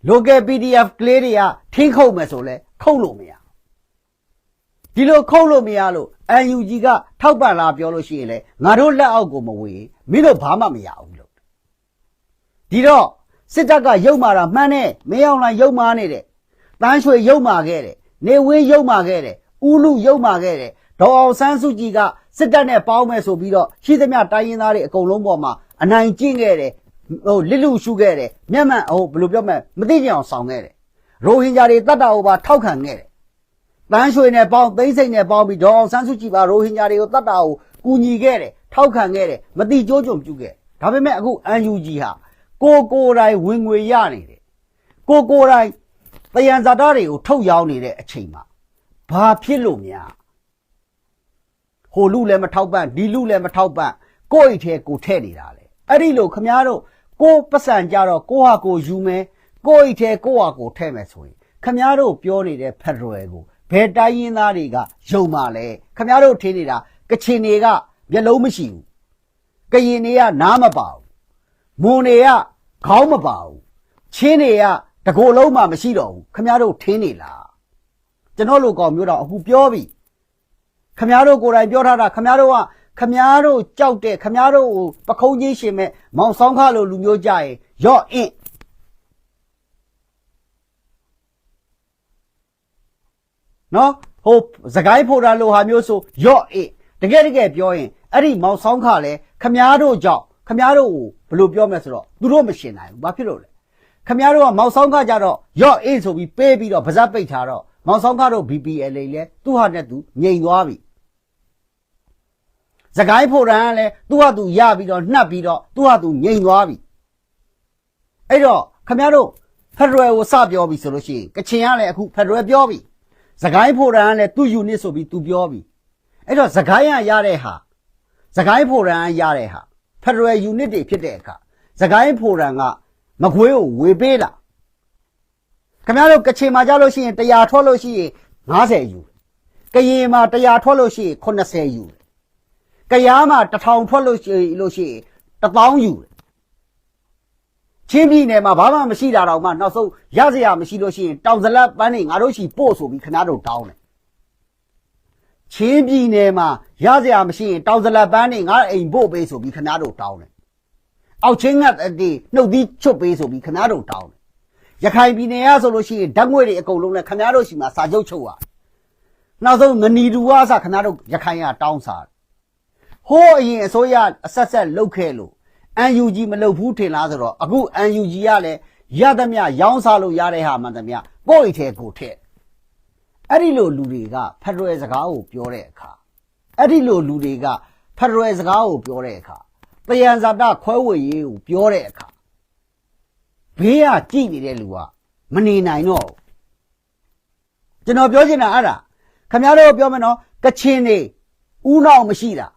local PDF ကလေးတွေကထင်းခုတ်မယ်ဆိုလဲခုတ်လို့မရအောင်ဒီလိုခုတ်လို့မရလို့ UNG ကထောက်ပံ့လာပြောလို့ရှိရင်လည်းငါတို့လက်အောက်ကိုမဝေမင်းတို့ဘာမှမရဘူးလို့ဒီတော့စစ်တပ်ကရုပ်မာတာမှန်းနဲ့မင်းအောင်လိုင်းရုပ်မာနေတဲ့တန်းရွှေရုပ်မာခဲ့တယ်နေဝင်းရုပ်မာခဲ့တယ်ဦးလူရုပ်မာခဲ့တယ်ဒေါ်အောင်ဆန်းစုကြည်က စစ်တပ်နဲ့ပေါင်းမယ်ဆိုပြီးတော့ရှိသမျှတိုင်းရင်းသားတွေအကုန်လုံးပေါ်မှာအနိုင်ကျင့်ခဲ့တယ်ဟိုလစ်လူရှုခဲ့တယ်မျက်မှန်ဟိုဘယ်လိုပြောမလဲမသိကြအောင်ဆောင်ခဲ့တယ်ရိုဟင်ဂျာတွေတတ်တာဟိုပါထောက်ခံခဲ့တယ်တန်းရွှေနဲ့ပေါင်းသိမ့်စိတ်နဲ့ပေါင်းပြီးဒေါ်အောင်ဆန်းစုကြည်ပါရိုဟင်ဂျာတွေကိုတတ်တာကိုကူညီခဲ့တယ်ထောက်ခံခဲ့တယ်မတိကြိုးကြုံပြုခဲ့ဒါပေမဲ့အခု UNG ဟာကိုကိုယ်တိုင်ဝင်ငွေရနေတယ်ကိုကိုယ်တိုင်တယံဇာတာတွေကိုထုတ်ရောင်းနေတဲ့အချိန်မှာဘာဖြစ်လို့များ ဟိုလူလည်းမထောက်ပံ့ဒီလူလည်းမထောက်ပံ့ကိုယ့်အိတ်ထဲကိုထဲ့နေတာလေအဲ့ဒီလိုခမားတို့ကိုပတ်စံကြတော့ကိုဟာကိုယူမယ်ကိုယ့်အိတ်ထဲကိုဟာကိုထဲ့မယ်ဆိုရင်ခမားတို့ပြောနေတဲ့ဖက်ဒရယ်ကိုဘယ်တိုင်းရင်းသားတွေကယုံပါလဲခမားတို့ထင်နေတာကချင်တွေကမျက်လုံးမရှိဘူးကရင်တွေကနားမပါဘူးမွန်တွေကခေါင်းမပါဘူးချင်းတွေကတကိုယ်လုံးမှမရှိတော့ဘူးခမားတို့ထင်းနေလားကျွန်တော်လိုကောင်မျိုးတော့အခုပြောပြီ ခမားတို့ကိုယ်တိုင်ပြောထားတာခမားတို့ကခမားတို့ကြောက်တဲ့ခမားတို့ကိုပခုံးကြီးရှင်မဲ့မောင်ဆောင်ခလိုလူမျိုးကြရင်ရော့အင့်နော်ဟိုစကိုင်းဖို့တာလိုဟာမျိုးဆိုရော့အင့်တကယ်တကယ်ပြောရင်အဲ့ဒီမောင်ဆောင်ခလဲခမားတို့ကြောက်ခမားတို့ကိုဘယ်လိုပြောမလဲဆိုတော့သူတို့မရှင်နိုင်ဘူးဘာဖြစ်လို့လဲခမည်းတော်ကမောင်ဆောင်ခကြတော့ရော့အေးဆိုပြီးပေးပြီးတော့ဗဇက်ပိတ်ထားတော့ မောင်ဆောင်ခတို့ BPL လေလဲသူ့ဟာနဲ့သူငြိမ်သွားပြီစကိုင်းဖို့ရန်ကလည်းသူ့ဟာသူရပြီးတော့နှက်ပြီးတော့သူ့ဟာသူငြိမ်သွားပြီအဲ့တော့ခမည်းတော်ဖက်ဒရယ်ကိုစပြောပြီဆိုလို့ရှိရင်ကချင်ကလည်းအခုဖက်ဒရယ်ပြောပြီစကိုင်းဖို့ရန်ကလည်းသူ့ယူနစ်ဆိုပြီးသူပြောပြီအဲ့တော့စကိုင်းကရတဲ့ဟာစကိုင်းဖို့ရန်ကရတဲ့ဟာဖက်ဒရယ်ယူနစ်တွေဖြစ်တဲ့အခါစကိုင်းဖို့ရန်ကမကွေးကိုဝေပေးလာ ခင်ဗျားတို့ကချင်မှာကြလို့ရှိရင်100ထွက်လို့ရှိရင်90ယူကရင်မှာ100ထွက်လို့ရှိရင်80ယူကရားမှာ1000ထွက်လို့ရှိလို့ရှိရင်1000ယူချင်းပြည်နယ်မှာဘာမှမရှိတာတော့မှနောက်ဆုံးရစရာမရှိလို့ရှိရင်တောင်စလက်ပန်းနေငါတို့ရှိပို့ဆိုပြီးခင်ဗျားတို့တောင်းတယ်ချင်းပြည်နယ်မှာရစရာမရှိရင်တောင်စလက်ပန်းနေငါအိမ်ပို့ပေးဆိုပြီးခင်ဗျားတို့တောင်းတယ်အောက်ချင်းငတ်တီနှုတ်သီးချွတ်ပေးဆိုပြီးခမားတို့တောင်းတယ် ရခိုင်ပြည်နယ်ကဆိုလို့ရှိရင်ဓာတ်ငွေတွေအကုန်လုံးနဲ့ခမားတို့ရှိမှာစာချုပ်ချုပ်ရနောက်ဆုံးမနီတူဝါစခမားတို့ရခိုင်ကတောင်းစားဟိုးအရင်အစိုးရအဆက်ဆက်လုတ်ခဲ့လို့ UNG မလုတ်ဘူးထင်လားဆိုတော့အခု UNG ကလည်းရသမျှရောင်းစားလို့ရတဲ့ဟာမှန်သမျှကိုယ့်အိတ်ထဲကိုထည့်အဲ့ဒီလိုလူတွေကဖက်ဒရယ်စကားကိုပြောတဲ့အခါအဲ့ဒီလိုလူတွေကဖက်ဒရယ်စကားကိုပြောတဲ့အခါတယံဇာတခွဲဝေရေးကိုပြောတဲ့အခါ ဘေးကကြည့်နေတဲ့လူကမနေနိုင်တော့ဘူးကျွန်တော်ပြောချင်တာအဲ့ဒါခမရတို့ပြောမယ်နော်ကချင်နေဥနောက်မရှိတာ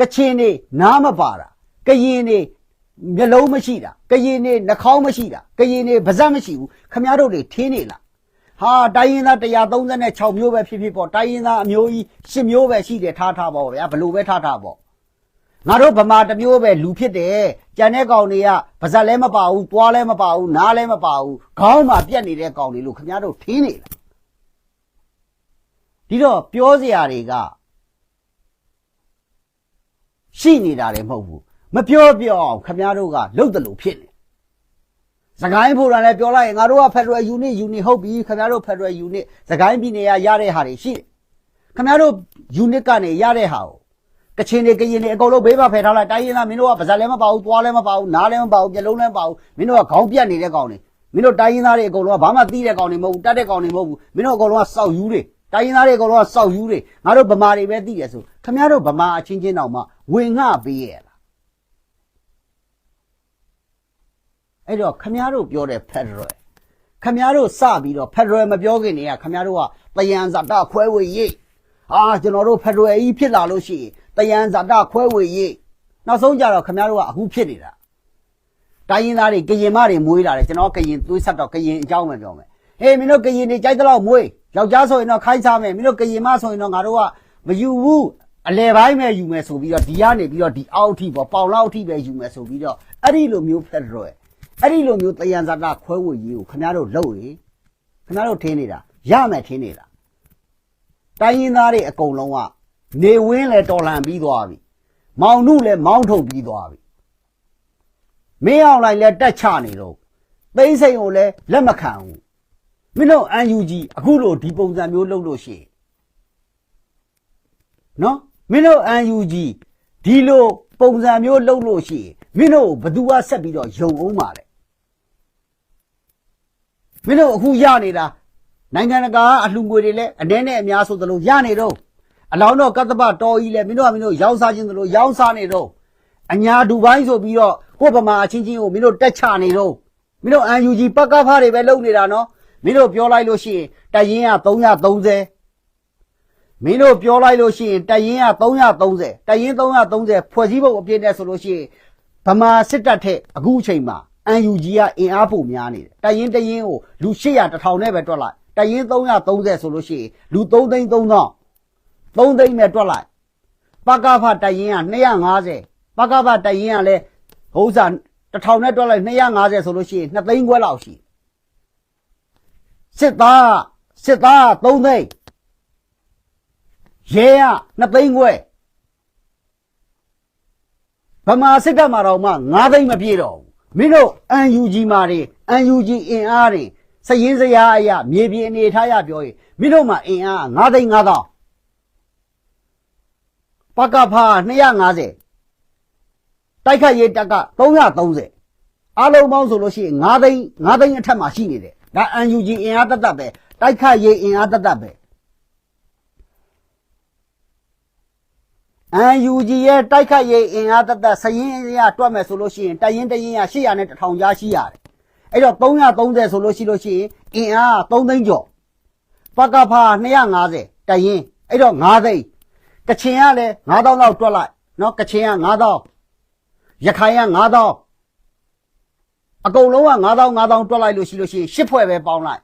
ကချင်နေနားမပါတာကရင်နေမျက်လုံးမရှိတာကရင်နေနှာခေါင်းမရှိတာကရင်နေပါးစပ်မရှိဘူးခမရတို့တွေထင်းနေလားဟာတိုင်းရင်းသား136မျိုးပဲဖြစ်ဖြစ်ပေါ့တိုင်းရင်းသားအမျိုးကြီး10မျိုးပဲရှိတယ်ထားထားပါဗျာဘလို့ပဲထားထားပေါ့ ငါတို့ဗမာတစ်မျိုးပဲလူဖြစ်တယ်ကြံတဲ့ကောင်တွေကပါဇက်လည်းမပါဘူးသွားလည်းမပါဘူးနားလည်းမပါဘူးခေါင်းမှာပြက်နေတဲ့ကောင်တွေလို့ခင်ဗျားတို့ထင်းနေလားဒီတော့ပြောစရာတွေကရှိနေတာလည်းမဟုတ်ဘူးမပြောပြောအောင်ခင်ဗျားတို့ကလှုပ်တယ်လို့ဖြစ်နေစကိုင်းဖိုရန်လည်းပြောလိုက်ရင်ငါတို့က Federal Unit Unit ဟုတ်ပြီခင်ဗျားတို့ Federal Unit စကိုင်းပြည်နယ်ကရတဲ့ဟာတွေရှိတယ်ခင်ဗျားတို့ Unit ကနေရတဲ့ဟာကို ကချင်တွေကရင်တွေအကုန်လုံးဘေးမှာဖယ်ထားလိုက်တိုင်းရင်းသားမင်းတို့ကပါဇက်လည်းမပါဘူးသွားလည်းမပါဘူးနားလည်းမပါဘူးမျက်လုံးလည်းမပါဘူးမင်းတို့ကခေါင်းပြတ်နေတဲ့ကောင်တွေမင်းတို့တိုင်းရင်းသားတွေအကုန်လုံးကဘာမှသိတဲ့ကောင်တွေမဟုတ်ဘူးတတ်တဲ့ကောင်တွေမဟုတ်ဘူးမင်းတို့အကုန်လုံးကစောက်ယူတွေတိုင်းရင်းသားတွေအကုန်လုံးကစောက်ယူတွေငါတို့ဗမာတွေပဲသိတယ်ဆိုခင်ဗျားတို့ဗမာအချင်းချင်းတောင်မှဝင်ငှပေးရလားအဲ့တော့ခမည်းတော်ပြောတဲ့ Federal ခမည်းတော်စပြီးတော့ Federal မပြောခင်တည်းကခမည်းတော်ကတယံဇာတခွဲဝေရေးအာကျွန်တော်တို့ Federal ကြီးဖြစ်လာလို့ရှိရင် တယံဇာတခွဲဝေရေးနောက်ဆုံးကြတော့ခမည်းတော်ကအခုဖြစ်နေတာတိုင်းရင်းသားတွေကရင်မတွေမွေးလာတယ်ကျွန်တော်ကရင်သွေးဆက်တော့ကရင်အကြောင်းပဲပြောမယ်ဟေးမင်းတို့ကရင်တွေကြိုက်တဲ့လောက်မွေးယောက်ျားဆိုရင်တော့ခိုင်းစားမယ်မင်းတို့ကရင်မဆိုရင်တော့ငါတို့ကမယူဘူးအလဲပိုင်းပဲယူမယ်ဆိုပြီးတော့ဒီကနေပြီးတော့ဒီအောက်အထိပေါ့ပေါင်လောက်အထိပဲယူမယ်ဆိုပြီးတော့အဲ့ဒီလိုမျိုး Federal အဲ့ဒီလိုမျိုးတယံဇာတာခွဲဝေရေးကိုခင်ဗျားတို့လုပ်ရင်ခင်ဗျားတို့ထင်းနေတာရမယ်ထင်းနေတာတိုင်းရင်းသားတွေအကုန်လုံးက နေဝင်းလဲတော်လန်ပြီးသွားပြီမောင်နုလဲမောင်းထုတ်ပြီးသွားပြီမင်းအောင်လိုက်လဲတက်ချနေတော့သိမ့်စိန်ကိုလဲလက်မခံဘူးမင်းတို့အန်ယူဂျီအခုလိုဒီပုံစံမျိုးလုပ်လို့ရှိရင်နော်မင်းတို့အန်ယူဂျီဒီလိုပုံစံမျိုးလုပ်လို့ရှိရင်မင်းတို့ဘသူကဆက်ပြီးတော့ယုံအောင်ပါလေမင်းတို့အခုရနေတာနိုင်ငံတကာကအလှူငွေတွေလည်းအနေနဲ့အများဆိုသလိုရနေတော့ အလောင်းတော့ကတ္တပတော်ကြီးလည်းမင်းတို့ကမင်းတို့ရောင်းစားခြင်းသလိုရောင်းစားနေတော့အညာဒူဘိုင်းဆိုပြီးတော့ကိုယ့်ဗမာအချင်းချင်းကိုမင်းတို့တက်ချနေတော့မင်းတို့အန်ယူဂျီပကဖားတွေပဲလုပ်နေတာနော်မင်းတို့ပြောလိုက်လို့ရှိရင်တရင်က330မင်းတို့ပြောလိုက်လို့ရှိရင်တရင်က330တရင်330ဖွဲ့စည်းပုံအပြည့်နဲ့ဆိုလို့ရှိရင်ဗမာစစ်တပ်ထက်အခုအချိန်မှာ UNG ကအင်အားပိုများနေတယ်တရင်တရင်ကိုလူ800တထောင်နဲ့ပဲတွက်လိုက်တရင်330ဆိုလို့ရှိရင်လူ3သိန်း3000 3သိန်းနဲ့တွက်လိုက်ပကဖတရင်က250ပကဖတရင်ကလည်းဟိုဥစားတထောင်နဲ့တွက်လိုက်250ဆိုလို့ရှိရင်2သိန်းခွဲလောက်ရှိစစ်သားစစ်သား3သိန်းရဲက2သိန်းခွဲဗမာစစ်တပ်မှာတော့မှ9သိန်းမပြည့်တော့ဘူးမင်းတို့ UNG မှာတွေ UNG အင်အားတွေစရင်စရာအရာမြေပြင်အနေထားရပြောရင်မင်းတို့မှာအင်အား9သိန်း9000 ပကဖာ250တိုက်ခတ်ရေးတက်က330အားလုံးပေါင်းဆိုလို့ရှိရင်9သိန်း9သိန်းအထက်မှာရှိနေတယ်ဒါ UNG အင်အားတတ်တတ်ပဲတိုက်ခတ်ရေးအင်အားတတ်တတ်ပဲ UNG ရဲ့တိုက်ခတ်ရေးအင်အားတသက်စရင်ရတွက်မယ်ဆိုလို့ရှိရင်တရင်တရင်ရ800နဲ့1000ကြားရှိရတယ်။အဲ့တော့330ဆိုလို့ရှိလို့ရှိရင်အင်အား3သိန်းကျော်ပကဖာ250တရင်အဲ့တော့5သိန်း ကချင်ကလည်း9000လောက်တွက်လိုက်နော်ကချင်က9000ရခိုင်က9000အကုန်လုံးက9000 9000တွက်လိုက်လို့ရှိလို့ရှိရင်10ဖွဲ့ပဲပေါင်းလိုက်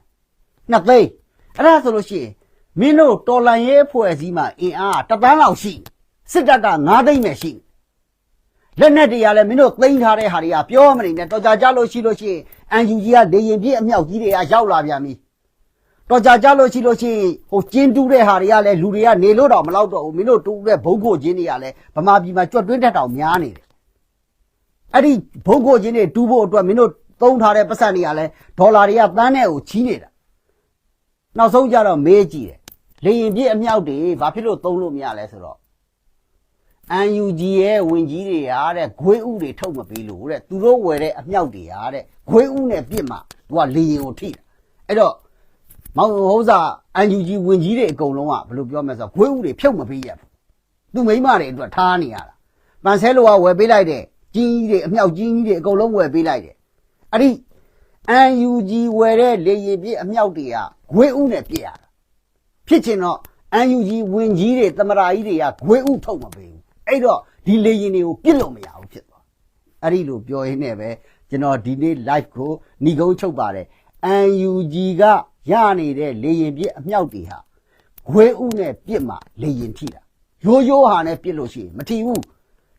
2သိန်းအဲ့ဒါဆိုလို့ရှိရင်မင်းတို့တော်လန်ရေးဖွဲ့စည်းမှာအင်အားတသန်းလောက်ရှိတယ်စစ်တပ်က9သိမ့်ပဲရှိလက်နဲ့တရားလဲမင်းတို့သိမ်းထားတဲ့ဟာတွေကပြောမနေနဲ့တော်ကြကြလို့ရှိလို့ရှိရင်အန်ယူဂျီကလေရင်ပြည့်အမြောက်ကြီးတွေကရောက်လာပြန်ပြီ တော်ကြကြလို့ရှိလို့ရှိရင်ဟိုကျင်းတူးတဲ့ဟာတွေကလည်းလူတွေကနေလို့တော့မလောက်တော့ဘူးမင်းတို့တူးတဲ့ဘုံကိုချင်းတွေကလည်းဗမာပြည်မှာကြွက်တွင်းတက်တောင်များနေတယ်အဲ့ဒီဘုံကိုချင်းတွေတူးဖို့အတွက်မင်းတို့သုံးထားတဲ့ပတ်စံတွေကလည်းဒေါ်လာတွေကတန်းနဲ့ကိုချီးနေတာနောက်ဆုံးကြတော့မေးကြည့်တယ်လေရင်ပြည့်အမြောက်တွေဘာဖြစ်လို့သုံးလို့မရလဲဆိုတော့ UNG ရဲ့ဝင်ကြီးတွေရာတဲ့ဂွေးဥတွေထုတ်မပေးလို့တဲ့သူတို့ဝယ်တဲ့အမြောက်တွေရာတဲ့ဂွေးဥနဲ့ပြစ်မှသူကလေရင်ကိုထိတာအဲ့တော့ မောင်ဟောစာ UNG ဝင်ကြီးတွေအကုန်လုံးကဘယ်လိုပြောမလဲဆိုတော့ဂွေးဥတွေဖြုတ်မပေးရဘူးသူမိမတွေအတွက်ထားနေရတာပန်ဆဲလိုကဝယ်ပေးလိုက်တယ်ကြီးကြီးတွေအမြောက်ကြီးကြီးတွေအကုန်လုံးဝယ်ပေးလိုက်တယ်အဲ့ဒီ UNG ဝယ်တဲ့လေရင်ပြစ်အမြောက်တွေကဂွေးဥနဲ့ပြစ်ရတာဖြစ်ချင်တော့ UNG ဝင်ကြီးတွေသမရာကြီးတွေကဂွေးဥထုတ်မပေးဘူးအဲ့တော့ဒီလေရင်တွေကိုပြစ်လို့မရဘူးဖြစ်သွားအဲ့ဒီလိုပြောရင်းနဲ့ပဲကျွန်တော်ဒီနေ့ live ကိုဏီကုန်းချုပ်ပါတယ် UNG က ရနေတဲ့လေရင်ပြစ်အမြောက်တွေဟာဂွေးဥနဲ့ပြစ်မှလေရင်ထိတာရိုးရိုးဟာနဲ့ပြစ်လို့ရှိရင်မထိဘူး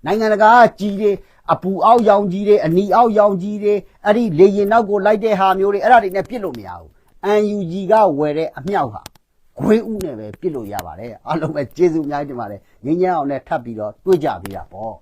နိုင်ငံတကာကကြီးတွေအပူအောက်ရောင်ကြီးတွေအနီအောက်ရောင်ကြီးတွေအဲ့ဒီလေရင်နောက်ကိုလိုက်တဲ့ဟာမျိုးတွေအဲ့ဒါတွေနဲ့ပြစ်လို့မရဘူး UNG ကဝယ်တဲ့အမြောက်ဟာခွေးဥနဲ့ပဲပြစ်လို့ရပါတယ်အားလုံးပဲကျေးဇူးအများကြီးတင်ပါတယ်ငင်းညမ်းအောင်နဲ့ထပ်ပြီးတော့တွေ့ကြပေးတာပေါ့